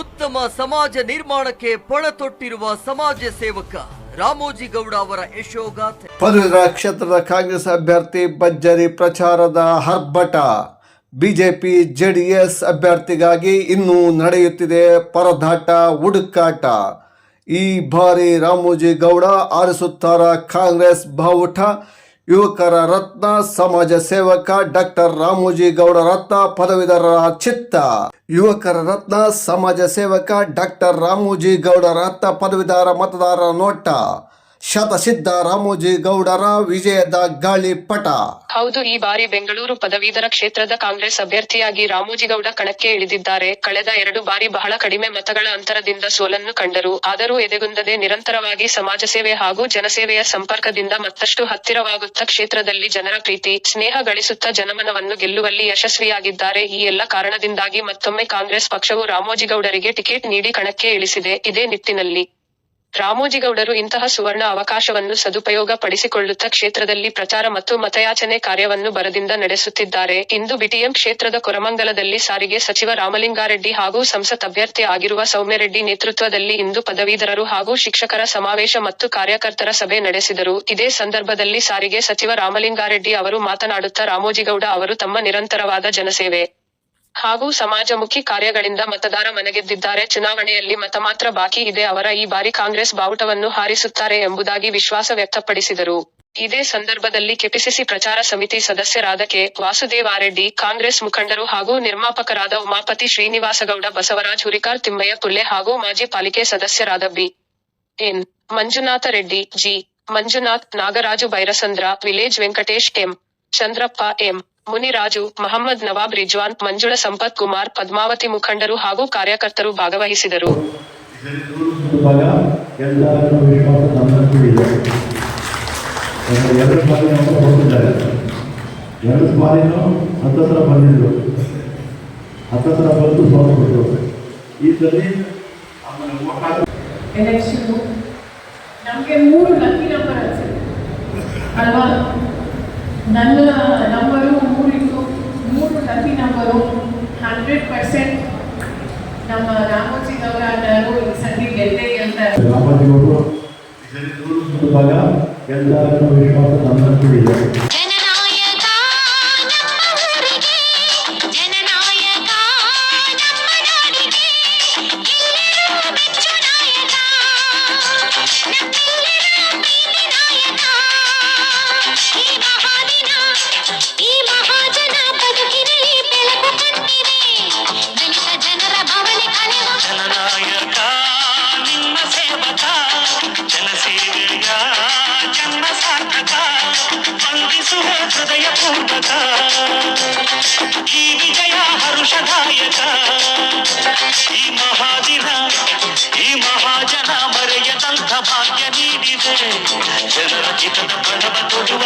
ಉತ್ತಮ ಸಮಾಜ ನಿರ್ಮಾಣಕ್ಕೆ ಪಣ ತೊಟ್ಟಿರುವ ಸಮಾಜ ಸೇವಕ ರಾಮೋಜಿ ಗೌಡ ಅವರ ಯಶೋಗಾಥೆ. ಪದವೀಧರ ಕ್ಷೇತ್ರದ ಕಾಂಗ್ರೆಸ್ ಅಭ್ಯರ್ಥಿ ಭಜ್ಜರಿ ಪ್ರಚಾರದ ಹರ್ಬಟ. ಬಿಜೆಪಿ ಜೆಡಿಎಸ್ ಅಭ್ಯರ್ಥಿಗಾಗಿ ಇನ್ನೂ ನಡೆಯುತ್ತಿದೆ ಪರದಾಟ, ಹುಡುಕಾಟ. ಈ ಬಾರಿ ರಾಮೋಜಿ ಗೌಡ ಆರಿಸುತ್ತಾರ ಕಾಂಗ್ರೆಸ್ ಬಾವುಟ? ಯುವಕರ ರತ್ನ ಸಮಾಜ ಸೇವಕ ಡಾಕ್ಟರ್ ರಾಮೋಜಿ ಗೌಡ ರತ್ನ ಪದವೀಧರರ ಚಿತ್ತ. ಯುವಕರ ರತ್ನ ಸಮಾಜ ಸೇವಕ ಡಾಕ್ಟರ್ ರಾಮೋಜಿ ಗೌಡ ರತ್ನ ಪದವೀಧರ ಮತದಾರರ ನೋಟ. ಶತಸಿದ್ಧ ರಾಮೋಜಿ ಗೌಡರ ವಿಜಯದ ಗಾಳಿಪಟ ಹೌದು, ಈ ಬಾರಿ ಬೆಂಗಳೂರು ಪದವೀಧರ ಕ್ಷೇತ್ರದ ಕಾಂಗ್ರೆಸ್ ಅಭ್ಯರ್ಥಿಯಾಗಿ ರಾಮೋಜಿಗೌಡ ಕಣಕ್ಕೆ ಇಳಿದಿದ್ದಾರೆ. ಕಳೆದ ಎರಡು ಬಾರಿ ಬಹಳ ಕಡಿಮೆ ಮತಗಳ ಅಂತರದಿಂದ ಸೋಲನ್ನು ಕಂಡರು. ಆದರೂ ಎದೆಗುಂದದೆ ನಿರಂತರವಾಗಿ ಸಮಾಜ ಸೇವೆ ಹಾಗೂ ಜನಸೇವೆಯ ಸಂಪರ್ಕದಿಂದ ಮತ್ತಷ್ಟು ಹತ್ತಿರವಾಗುತ್ತಾ ಕ್ಷೇತ್ರದಲ್ಲಿ ಜನರ ಪ್ರೀತಿ, ಸ್ನೇಹ ಗಳಿಸುತ್ತಾ ಜನಮನವನ್ನು ಗೆಲ್ಲುವಲ್ಲಿ ಯಶಸ್ವಿಯಾಗಿದ್ದಾರೆ. ಈ ಎಲ್ಲ ಕಾರಣದಿಂದಾಗಿ ಮತ್ತೊಮ್ಮೆ ಕಾಂಗ್ರೆಸ್ ಪಕ್ಷವು ರಾಮೋಜಿಗೌಡರಿಗೆ ಟಿಕೆಟ್ ನೀಡಿ ಕಣಕ್ಕೆ ಇಳಿಸಿದೆ. ಇದೇ ನಿಟ್ಟಿನಲ್ಲಿ. ರಾಮೋಜಿಗೌಡರು ಇಂತಹ ಸುವರ್ಣ ಅವಕಾಶವನ್ನು ಸದುಪಯೋಗ ಪಡಿಸಿಕೊಳ್ಳುತ್ತಾ ಕ್ಷೇತ್ರದಲ್ಲಿ ಪ್ರಚಾರ ಮತ್ತು ಮತಯಾಚನೆ ಕಾರ್ಯವನ್ನು ಬರದಿಂದ ನಡೆಸುತ್ತಿದ್ದಾರೆ. ಇಂದು ಬಿಟಿಎಂ ಕ್ಷೇತ್ರದ ಕೊರಮಂಗಲದಲ್ಲಿ ಸಾರಿಗೆ ಸಚಿವ ರಾಮಲಿಂಗಾರೆಡ್ಡಿ ಹಾಗೂ ಸಂಸತ್ ಅಭ್ಯರ್ಥಿ ಆಗಿರುವ ಸೌಮ್ಯರೆಡ್ಡಿ ನೇತೃತ್ವದಲ್ಲಿ ಇಂದು ಪದವೀಧರರು ಹಾಗೂ ಶಿಕ್ಷಕರ ಸಮಾವೇಶ ಮತ್ತು ಕಾರ್ಯಕರ್ತರ ಸಭೆ ನಡೆಸಿದರು. ಇದೇ ಸಂದರ್ಭದಲ್ಲಿ ಸಾರಿಗೆ ಸಚಿವ ರಾಮಲಿಂಗಾರೆಡ್ಡಿ ಅವರು ಮಾತನಾಡುತ್ತಾ ರಾಮೋಜಿಗೌಡ ಅವರು ತಮ್ಮ ನಿರಂತರವಾದ ಜನಸೇವೆ. ಹಾಗೂ ಸಮಾಜಮುಖಿ ಕಾರ್ಯಗಳಿಂದ ಮತದಾರ ಮನಗೆದ್ದಿದ್ದಾರೆ. ಚುನಾವಣೆಯಲ್ಲಿ ಮತ ಮಾತ್ರ ಬಾಕಿ ಇದೆ. ಅವರ ಈ ಬಾರಿ ಕಾಂಗ್ರೆಸ್ ಬಾವುಟವನ್ನು ಹಾರಿಸುತ್ತಾರೆ ಎಂಬುದಾಗಿ ವಿಶ್ವಾಸ ವ್ಯಕ್ತಪಡಿಸಿದರು. ಇದೇ ಸಂದರ್ಭದಲ್ಲಿ ಕೆಪಿಸಿಸಿ ಪ್ರಚಾರ ಸಮಿತಿ ಸದಸ್ಯರಾದ ಕೆ. ವಾಸುದೇವಾರೆಡ್ಡಿ, ಕಾಂಗ್ರೆಸ್ ಮುಖಂಡರು ಹಾಗೂ ನಿರ್ಮಾಪಕರಾದ ಉಮಾಪತಿ ಶ್ರೀನಿವಾಸಗೌಡ, ಬಸವರಾಜ್ ಹುರಿಕಾರ್, ತಿಮ್ಮಯ್ಯ ಪುಲ್ಲೆ ಹಾಗೂ ಮಾಜಿ ಪಾಲಿಕೆ ಸದಸ್ಯರಾದ B. N. Manjunatha Reddy, G. Manjunath, Nagaraju Byrasandra, village Venkatesh, M. Chandrappa, M. Muniraju, Mohammed Nawab Rizwan, Manjula Sampath Kumar, Padmavathi ಮುಖಂಡರು ಹಾಗೂ ಕಾರ್ಯಕರ್ತರು ಭಾಗವಹಿಸಿದರು. ಎಲೆಕ್ಷನ್ ನಮಗೆ ಮೂರು ಲಕ್ಕಿ ನಂಬರ್ ಅನ್ಸುತ್ತೆ. ಅಲ್ವಾ? ನನ್ನ ನಂಬರು ಮೂರಿತ್ತು ಮೂರು ಲಕ್ಕಿ ನಂಬರು ಹಂಡ್ರೆಡ್ ಪರ್ಸೆಂಟ್ ನಮ್ಮ ರಾಮೋಜಿ ಗೌರವರು ಈ ಸತಿ ಗೆದ್ದೆ ಅಂತ. ರಾಮಜಿಗೌಡರು ಇವಾಗ ಎಲ್ಲರ ವಿಶ್ವಾಸ ನಮ್ಮಲ್ಲಿ ಪೂರ್ವಕ ಈ ವಿಜಯ ಹರುಷದಾಯಕ ಈ ಮಹಾದಿನ ಈ ಮಹಾಜನ ಮರೆಯದಂಥ ಭಾಗ್ಯ ನೀಡಿದೆ ಜನರ ಹಿತದ ಬಲವ ತೊಡುವ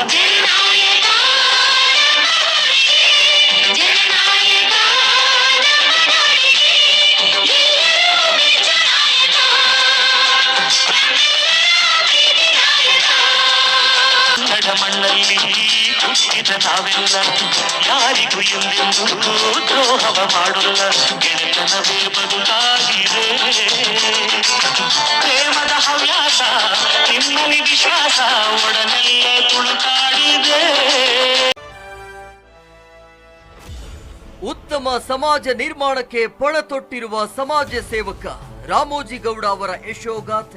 ಮಣ್ಣಲ್ಲಿ ಹುಟ್ಟಿದ ನಾವೆಲ್ಲ ಯಾರಿಗೂ ಎಂದೆಂದು ದ್ರೋಹವ ಮಾಡುಲ್ಲ ಗೆಳೆತನವೇ ಬದುಕಾಗಿದೆ ಪ್ರೇಮದ ಹವ್ಯಾಸ ನಿಮ್ಮಲ್ಲಿ ವಿಶ್ವಾಸ ಒಡನೆಲ್ಲ ತುಳುಕಾಡಿದೆ ಉತ್ತಮ ಸಮಾಜ ನಿರ್ಮಾಣಕ್ಕೆ ಪಣ ತೊಟ್ಟಿರುವ ಸಮಾಜ ಸೇವಕ ರಾಮೋಜಿ ಗೌಡ ಅವರ ಯಶೋಗಾಥೆ.